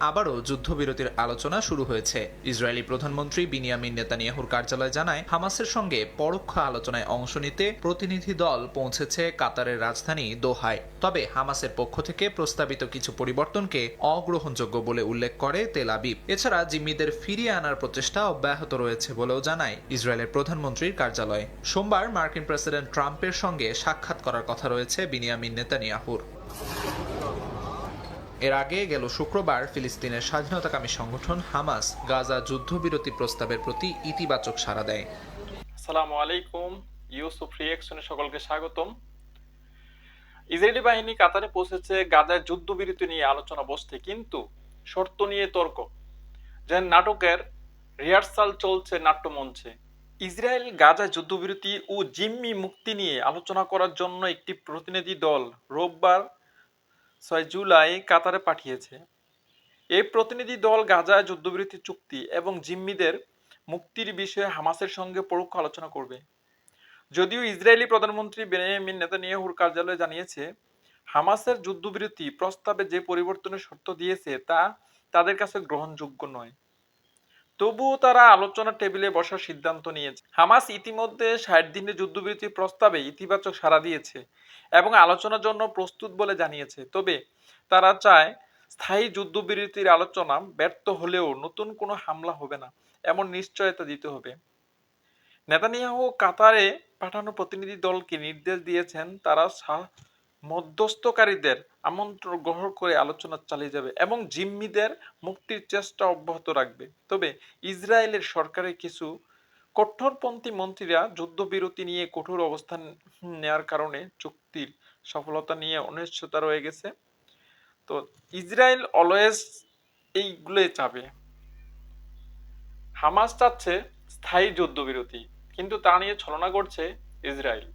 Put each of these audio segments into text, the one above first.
আবারও যুদ্ধবিরতির আলোচনা শুরু হয়েছে। ইসরায়েলি প্রধানমন্ত্রী বিনিয়ামিন নেতানিয়াহুর কার্যালয় জানায়, হামাসের সঙ্গে পরোক্ষ আলোচনায় অংশ নিতে প্রতিনিধি দল পৌঁছেছে কাতারের রাজধানী দোহায়। তবে হামাসের পক্ষ থেকে প্রস্তাবিত কিছু পরিবর্তনকে অগ্রহণযোগ্য বলে উল্লেখ করে তেল আবিব। এছাড়া জিম্মিদের ফিরিয়ে আনার প্রচেষ্টা অব্যাহত রয়েছে বলেও জানায় ইসরায়েলের প্রধানমন্ত্রীর কার্যালয়। সোমবার মার্কিন প্রেসিডেন্ট ট্রাম্পের সঙ্গে সাক্ষাৎ করার কথা রয়েছে বিনিয়ামিন নেতানিয়াহুর। এর আগে গেল শুক্রবার ফিলিস্তিনের স্বাধীনতাকামী সংগঠন হামাস গাজা যুদ্ধবিরতি প্রস্তাবের প্রতি ইতিবাচক সাড়া দেয়। আসসালামু আলাইকুম, ইউসুফ রিয়েকশনে সকলকে স্বাগতম। ইসরায়েলি বাহিনী কাতারে পৌঁছেছে গাজায় যুদ্ধবিরতি নিয়ে আলোচনা বসতে কিন্তু শর্ত নিয়ে তর্ক। যেন নাটকের রিহার্সাল চলছে নাট্যমঞ্চে। ইসরায়েল গাজায় যুদ্ধবিরতি ও জিম্মি মুক্তি নিয়ে আলোচনা করার জন্য একটি প্রতিনিধি দল রোববার ছয় জুলাই কাতারে পাঠিয়েছে। এই প্রতিনিধি দল গাজায় যুদ্ধবিরতি চুক্তি এবং জিম্মিদের মুক্তির বিষয়ে হামাসের সঙ্গে পরোক্ষ আলোচনা করবে। যদিও ইসরায়েলি প্রধানমন্ত্রী বেনিয়ামিন নেতানিয়াহুর কার্যালয় জানিয়েছে, হামাসের যুদ্ধবিরতি প্রস্তাবে যে পরিবর্তনের শর্ত দিয়েছে তা তাদের কাছে গ্রহণযোগ্য নয়। তবুও তারা আলোচনা টেবিলে বসার সিদ্ধান্ত নিয়েছে। হামাস ইতিমধ্যে ষাট দিনের যুদ্ধবিরতির প্রস্তাবে ইতিবাচক সাড়া দিয়েছে এবং আলোচনার জন্য প্রস্তুত বলে জানিয়েছে। তবে তারা চায় স্থায়ী যুদ্ধবিরতির আলোচনা ব্যর্থ হলেও নতুন কোনো হামলা হবে না, এমন নিশ্চয়তা দিতে হবে। নেতানিয়াহু কাতারে পাঠানো প্রতিনিধি দলকে নির্দেশ দিয়েছেন, তারা মধ্যস্থকারীদের আমন্ত্রণ গ্রহণ করে আলোচনা চালিয়ে যাবে এবং জিম্মিদের মুক্তির চেষ্টা অব্যাহত রাখবে। তবে ইসরায়েলের সরকারের কিছু কঠোরপন্থী মন্ত্রীরা যুদ্ধবিরতি নিয়ে কঠোর অবস্থান নেওয়ার কারণে চুক্তির সফলতা নিয়ে অনিশ্চয়তা রয়ে গেছে। তো ইসরায়েল অলওয়েজ এইগুলোই চাবে। হামাস চাচ্ছে স্থায়ী যুদ্ধবিরতি, কিন্তু তা নিয়ে ছলনা করছে ইসরায়েল।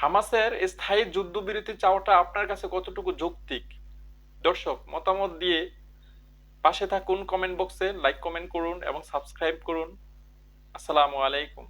হামাসের স্থায়ী যুদ্ধবিরতি চাওয়াটা আপনার কাছে কতটুকু যৌক্তিক? দর্শক, মতামত দিয়ে পাশে থাকুন কমেন্ট বক্সে লাইক কমেন্ট করুন এবং সাবস্ক্রাইব করুন। আসসালামু আলাইকুম।